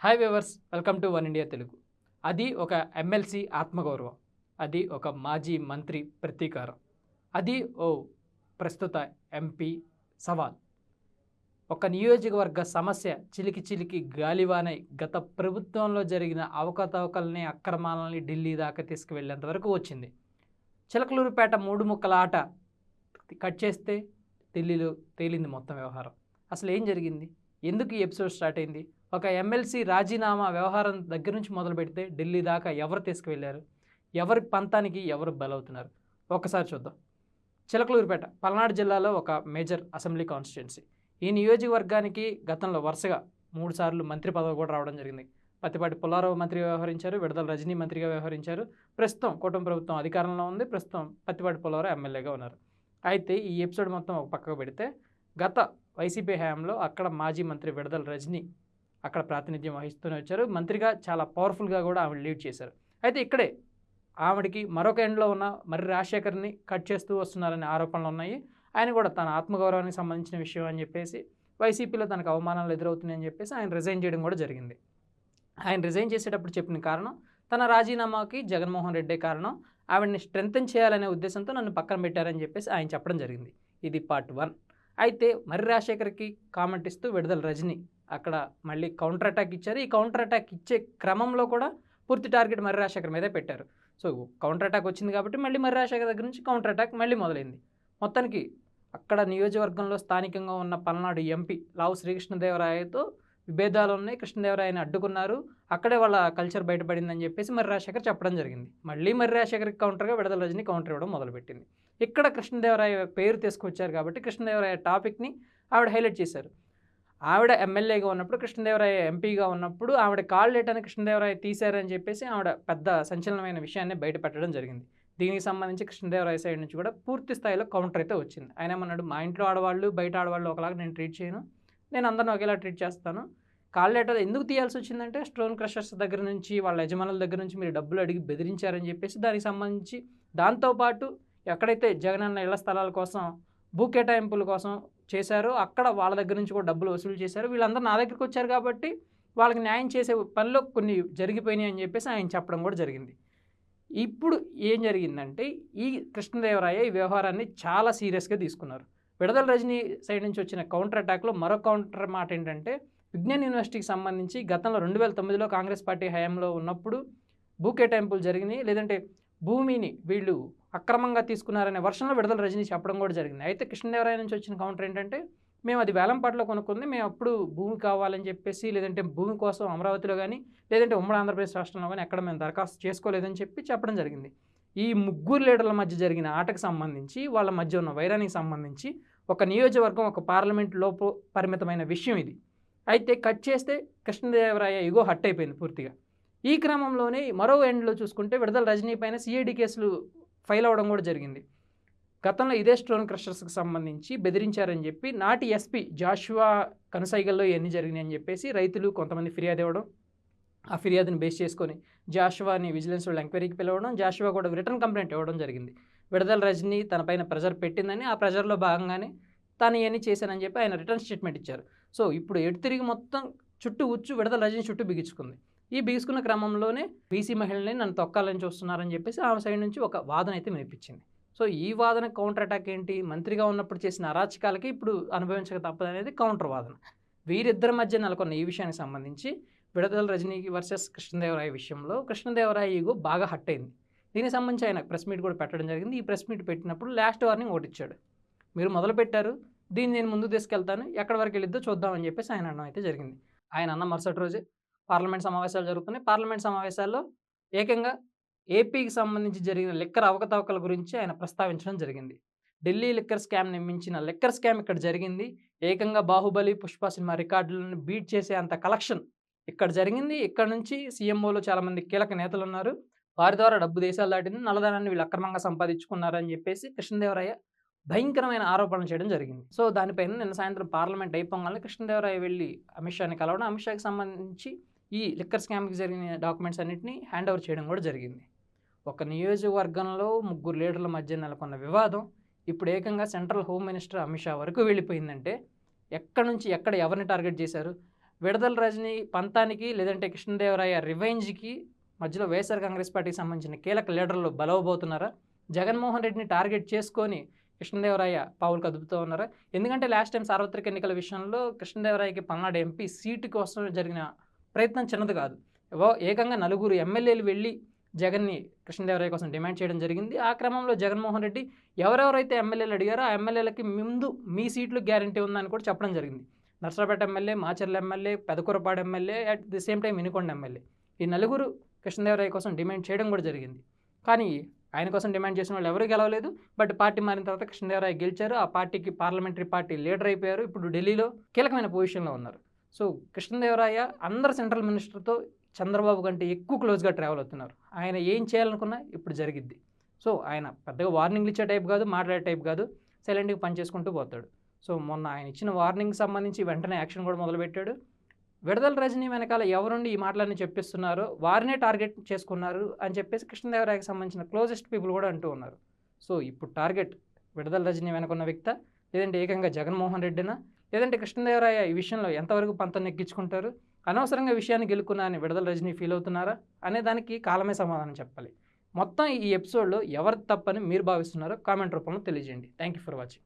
Hi viewers welcome to one India Telugu అది ఒక MLC ఆత్మగౌరవం. అది ఒక మాజీ మంత్రి ప్రతీకారం. అది ఓ ప్రస్తుత ఎంపీ సవాల్. ఒక నియోజకవర్గ సమస్య చిలికి చిలికి గాలివానై గత ప్రభుత్వంలో జరిగిన అవకతవకల్ని అక్రమాలని ఢిల్లీ దాకా తీసుకువెళ్ళేంత వరకు వచ్చింది. చిలకలూరుపేట మూడు ముక్కల ఆట కట్ చేస్తే ఢిల్లీలో తేలింది మొత్తం వ్యవహారం. అసలు ఏం జరిగింది? ఎందుకు ఈ ఎపిసోడ్ స్టార్ట్ అయింది? ఒక ఎమ్మెల్సీ రాజీనామా వ్యవహారం దగ్గర నుంచి మొదలు పెడితే ఢిల్లీ దాకా ఎవరు తీసుకువెళ్ళారు? ఎవరి పంతానికి ఎవరు బలవుతున్నారు? ఒకసారి చూద్దాం. చిలకలూరుపేట పల్నాడు జిల్లాలో ఒక మేజర్ అసెంబ్లీ కాన్స్టిట్యున్సీ. ఈ నియోజకవర్గానికి గతంలో వరుసగా మూడుసార్లు మంత్రి పదవి కూడా రావడం జరిగింది. పత్తిపాటి పుల్లారావు మంత్రి వ్యవహరించారు విడుదల రజనీ మంత్రిగా వ్యవహరించారు. ప్రస్తుతం కూటమి ప్రభుత్వం అధికారంలో ఉంది. ప్రస్తుతం పత్తిపాటి పుల్లారావు ఎమ్మెల్యేగా ఉన్నారు. అయితే ఈ ఎపిసోడ్ మొత్తం ఒక పక్కకు పెడితే గత వైసీపీ హయాంలో అక్కడ మాజీ మంత్రి విడుదల రజనీ అక్కడ ప్రాతినిధ్యం వహిస్తూనే వచ్చారు. మంత్రిగా చాలా పవర్ఫుల్గా కూడా ఆవిడ లీడ్ చేశారు. అయితే ఇక్కడే ఆవిడకి మరొక ఎండ్లో ఉన్న మర్రి రాజశేఖర్ని కట్ చేస్తూ వస్తున్నారనే ఆరోపణలు ఉన్నాయి. ఆయన కూడా తన ఆత్మగౌరవానికి సంబంధించిన విషయం అని చెప్పేసి వైసీపీలో తనకు అవమానాలు ఎదురవుతున్నాయని చెప్పేసి ఆయన రిజైన్ చేయడం కూడా జరిగింది. ఆయన రిజైన్ చేసేటప్పుడు చెప్పిన కారణం తన రాజీనామాకి జగన్మోహన్ రెడ్డే కారణం ఆవిడని స్ట్రెంగ్తన్ చేయాలనే ఉద్దేశంతో నన్ను పక్కన పెట్టారని చెప్పేసి ఆయన చెప్పడం జరిగింది. ఇది పార్ట్ వన్. అయితే మర్రి రాజశేఖర్కి కామెంట్ ఇస్తూ విడుదల రజని అక్కడ మళ్ళీ కౌంటర్ అటాక్ ఇచ్చారు. ఈ కౌంటర్ అటాక్ ఇచ్చే క్రమంలో కూడా పూర్తి టార్గెట్ మర్రి రాజశేఖర్ మీదే పెట్టారు. సో కౌంటర్ అటాక్ వచ్చింది కాబట్టి మళ్ళీ మర్రి రాజశేఖర్ దగ్గర నుంచి కౌంటర్ అటాక్ మళ్ళీ మొదలైంది. మొత్తానికి అక్కడ నియోజకవర్గంలో స్థానికంగా ఉన్న పల్నాడు ఎంపీ లావు శ్రీకృష్ణదేవరాయతో విభేదాలు ఉన్నాయి. కృష్ణదేవరాయని అడ్డుకున్నారు. అక్కడే వాళ్ళ కల్చర్ బయటపడిందని చెప్పేసి మర్రి రాజశేఖర్ చెప్పడం జరిగింది. మళ్ళీ మర్రి రాజశేఖర్కి కౌంటర్గా విడుదల రజని కౌంటర్ ఇవ్వడం మొదలుపెట్టింది. ఇక్కడ కృష్ణదేవరాయ పేరు తీసుకొచ్చారు కాబట్టి కృష్ణదేవరాయ టాపిక్ని ఆవిడ హైలైట్ చేశారు. ఆవిడ ఎమ్మెల్యేగా ఉన్నప్పుడు కృష్ణదేవరాయ ఎంపీగా ఉన్నప్పుడు ఆవిడ కాల్ లేటని కృష్ణదేవరాయ తీశారని చెప్పేసి ఆవిడ పెద్ద సంచలనమైన విషయాన్ని బయట పెట్టడం జరిగింది. దీనికి సంబంధించి కృష్ణదేవరాయ సైడ్ నుంచి కూడా పూర్తి స్థాయిలో కౌంటర్ అయితే వచ్చింది. ఆయన ఏమన్నాడు మా ఇంట్లో ఆడవాళ్ళు బయట ఆడవాళ్ళు ఒకలాగా నేను ట్రీట్ చేయను. నేను అందరిని ఒకేలా ట్రీట్ చేస్తాను. కాల్ లెటర్ ఎందుకు తీయాల్సి వచ్చిందంటే స్టోన్ క్రషర్స్ దగ్గర నుంచి వాళ్ళ యజమానుల దగ్గర నుంచి మీరు డబ్బులు అడిగి బెదిరించారని చెప్పేసి దానికి సంబంధించి దాంతోపాటు ఎక్కడైతే జగనన్న ఇళ్ళ స్థలాల కోసం భూ కేటాయింపుల కోసం చేశారో అక్కడ వాళ్ళ దగ్గర నుంచి కూడా డబ్బులు వసూలు చేశారు వీళ్ళందరూ నా దగ్గరికి వచ్చారు కాబట్టి వాళ్ళకి న్యాయం చేసే పనిలో కొన్ని జరిగిపోయినాయి అని చెప్పేసి ఆయన చెప్పడం కూడా జరిగింది. ఇప్పుడు ఏం జరిగిందంటే ఈ కృష్ణదేవరాయ ఈ వ్యవహారాన్ని చాలా సీరియస్గా తీసుకున్నారు. విడదల రజనీ సైడ్ నుంచి వచ్చిన కౌంటర్ అటాక్లో మరో కౌంటర్ మాట ఏంటంటే విజ్ఞాన్ యూనివర్సిటీకి సంబంధించి గతంలో రెండు వేల తొమ్మిదిలో కాంగ్రెస్ పార్టీ హయాంలో ఉన్నప్పుడు బూకే టెంపుల్ జరిగినాయి. లేదంటే భూమిని వీళ్ళు అక్రమంగా తీసుకున్నారనే వర్షంలో విడుదల రజనీ చెప్పడం కూడా జరిగింది. అయితే కృష్ణదేవరాయ నుంచి వచ్చిన కౌంటర్ ఏంటంటే మేము అది వేలంపాట్లో కొనుక్కుంది మేము అప్పుడు భూమి కావాలని చెప్పేసి లేదంటే భూమి కోసం అమరావతిలో కానీ లేదంటే ఉమ్మడి ఆంధ్రప్రదేశ్ రాష్ట్రంలో కానీ ఎక్కడ మేము దరఖాస్తు చేసుకోలేదని చెప్పి చెప్పడం జరిగింది. ఈ ముగ్గురు లీడర్ల మధ్య జరిగిన ఆటకు సంబంధించి వాళ్ళ మధ్య ఉన్న వైరానికి సంబంధించి ఒక నియోజకవర్గం ఒక పార్లమెంట్ లోపు పరిమితమైన విషయం ఇది. అయితే కట్ చేస్తే కృష్ణదేవరాయ ఇగో హట్ అయిపోయింది పూర్తిగా. ఈ క్రమంలోనే మరో ఎండ్లో చూసుకుంటే విడుదల రజనీ పైన సిఐడి కేసులు ఫైల్ అవ్వడం కూడా జరిగింది. గతంలో ఇదే స్టోన్ క్రషర్స్కి సంబంధించి బెదిరించారని చెప్పి నాటి ఎస్పీ జాషువా కనసైగల్లో ఇవన్నీ జరిగినాయని చెప్పేసి రైతులు కొంతమంది ఫిర్యాదు ఇవ్వడం ఆ ఫిర్యాదుని బేస్ చేసుకొని జాషువాని విజిలెన్స్ వాళ్ళు ఎంక్వైరీకి పిలవడం జాషువా కూడా రిటర్న్ కంప్లైంట్ ఇవ్వడం జరిగింది. విడుదల రజనీ తనపైన ప్రెజర్ పెట్టిందని ఆ ప్రెజర్లో భాగంగానే తాను ఇవన్నీ చేశానని చెప్పి ఆయన రిటర్న్ స్టేట్మెంట్ ఇచ్చారు. సో ఇప్పుడు ఎటు తిరిగి మొత్తం చుట్టూ ఉచ్చు విడుదల రజనీ చుట్టూ బిగించుకుంది. ఈ బీసుకున్న క్రమంలోనే బీసీ మహిళల్ని నన్ను తొక్కాలని చూస్తున్నారని చెప్పేసి ఆమె సైడ్ నుంచి ఒక వాదన అయితే వినిపించింది. సో ఈ వాదన కౌంటర్ అటాక్ ఏంటి? మంత్రిగా ఉన్నప్పుడు చేసిన అరాచకాలకి ఇప్పుడు అనుభవించక తప్పదనేది కౌంటర్ వాదన. వీరిద్దరి మధ్య నెలకొన్న ఈ విషయానికి సంబంధించి విడుదల రజనీకి వర్సెస్ కృష్ణదేవరాయ విషయంలో కృష్ణదేవరాయ ఈగో బాగా హట్ అయింది. దీనికి సంబంధించి ఆయన ప్రెస్ మీట్ కూడా పెట్టడం జరిగింది. ఈ ప్రెస్ మీట్ పెట్టినప్పుడు లాస్ట్ వార్నింగ్ ఓటిచ్చాడు ఇచ్చాడు. మీరు మొదలు పెట్టారు దీన్ని నేను ముందు తీసుకెళ్తాను ఎక్కడి వరకు వెళ్ళిద్దో చూద్దామని చెప్పేసి ఆయన అన్నం అయితే జరిగింది. ఆయన అన్న మరుసటి రోజే పార్లమెంట్ సమావేశాలు జరుగుతున్నాయి. పార్లమెంట్ సమావేశాల్లో ఏకంగా ఏపీకి సంబంధించి జరిగిన లిక్కర్ అవకతవకల గురించి ఆయన ప్రస్తావించడం జరిగింది. ఢిల్లీ లిక్కర్ స్కామ్ నిర్మించిన లిక్కర్ స్కామ్ ఇక్కడ జరిగింది. ఏకంగా బాహుబలి పుష్ప సినిమా రికార్డులను బీట్ చేసే అంత కలెక్షన్ ఇక్కడ జరిగింది. ఇక్కడ నుంచి సీఎంఓలో చాలామంది కీలక నేతలు ఉన్నారు. వారి ద్వారా డబ్బు దేశాలు దాటింది. నల్లధనాన్ని వీళ్ళు అక్రమంగా సంపాదించుకున్నారని చెప్పేసి కృష్ణదేవరాయ భయంకరమైన ఆరోపణలు చేయడం జరిగింది. సో దానిపైన నిన్న సాయంత్రం పార్లమెంట్ అయిపోగానే కృష్ణదేవరాయ వెళ్ళి అమిత్ షాని కలవడం. అమిత్ షాకి సంబంధించి ఈ లిక్కర్ స్కామ్కి జరిగిన డాక్యుమెంట్స్ అన్నింటినీ హ్యాండ్ ఓవర్ చేయడం కూడా జరిగింది. ఒక నియోజకవర్గంలో ముగ్గురు లీడర్ల మధ్య నెలకొన్న వివాదం ఇప్పుడు ఏకంగా central home minister Amit Shah వరకు వెళ్ళిపోయిందంటే ఎక్కడి నుంచి ఎక్కడ ఎవరిని టార్గెట్ చేశారు? విడదల రజని పంతానికి లేదంటే కృష్ణదేవరాయ రివెంజ్కి మధ్యలో వైఎస్ఆర్ కాంగ్రెస్ పార్టీకి సంబంధించిన కీలక లీడర్లు బలవబోతున్నారా? జగన్మోహన్ రెడ్డిని టార్గెట్ చేసుకొని కృష్ణదేవరాయ పావులు కదుపుతూ ఉన్నారా? ఎందుకంటే లాస్ట్ టైం సార్వత్రిక ఎన్నికల విషయంలో కృష్ణదేవరాయకి పల్నాడు ఎంపీ సీటు కోసం జరిగిన ప్రయత్నం చిన్నది కాదు. ఏకంగా నలుగురు ఎమ్మెల్యేలు వెళ్ళి జగన్ని కృష్ణదేవరాయ కోసం డిమాండ్ చేయడం జరిగింది. ఆ క్రమంలో జగన్మోహన్ రెడ్డి ఎవరెవరైతే ఎమ్మెల్యేలు అడిగారో ఆ ఎమ్మెల్యేలకి ముందు మీ సీట్లు గ్యారంటీ ఉందని కూడా చెప్పడం జరిగింది. Narsaraopet MLA Macherla MLA Pedakurapadu MLA at the same time Vinukonda MLA. ఈ నలుగురు కృష్ణదేవరాయ కోసం డిమాండ్ చేయడం కూడా జరిగింది. కానీ ఆయన కోసం డిమాండ్ చేసిన వాళ్ళు ఎవరు గెలవలేదు. బట్ పార్టీ మారిన తర్వాత కృష్ణదేవరాయ గెలిచారు. ఆ పార్టీకి పార్లమెంటరీ పార్టీ లీడర్ అయిపోయారు. ఇప్పుడు ఢిల్లీలో కీలకమైన పొజిషన్లో ఉన్నారు. సో కృష్ణదేవరాయ అందరు సెంట్రల్ మినిస్టర్తో చంద్రబాబు కంటే ఎక్కువ క్లోజ్గా ట్రావెల్ అవుతున్నారు. ఆయన ఏం చేయాలనుకున్నా ఇప్పుడు జరిగిద్ది. సో ఆయన పెద్దగా వార్నింగ్లు ఇచ్చే టైప్ కాదు మాట్లాడే టైప్ కాదు సైలెంట్గా పనిచేసుకుంటూ పోతాడు. సో మొన్న ఆయన ఇచ్చిన వార్నింగ్ సంబంధించి వెంటనే యాక్షన్ కూడా మొదలుపెట్టాడు. విడుదల రజనీ వెనకాల ఎవరుండి ఈ మాటలన్నీ చెప్పిస్తున్నారో వారినే టార్గెట్ చేసుకున్నారు అని చెప్పేసి కృష్ణదేవరాయకి సంబంధించిన క్లోజెస్ట్ పీపుల్ కూడా అంటూ ఉన్నారు. సో ఇప్పుడు టార్గెట్ విడుదల రజనీ వెనకున్న వ్యక్త లేదంటే ఏకంగా జగన్మోహన్ రెడ్డినా లేదంటే కృష్ణదేవరాయ ఈ విషయంలో ఎంతవరకు పంతం నెగ్గించుకుంటారు? అనవసరంగా విషయాన్ని గెలుకున్నా అని విడుదల రజనీ ఫీల్ అవుతున్నారా? అనే దానికి కాలమే సమాధానం చెప్పాలి. మొత్తం ఈ ఎపిసోడ్లో ఎవరు తప్పని మీరు భావిస్తున్నారో కామెంట్ రూపంలో తెలియజేయండి. Thank you for watching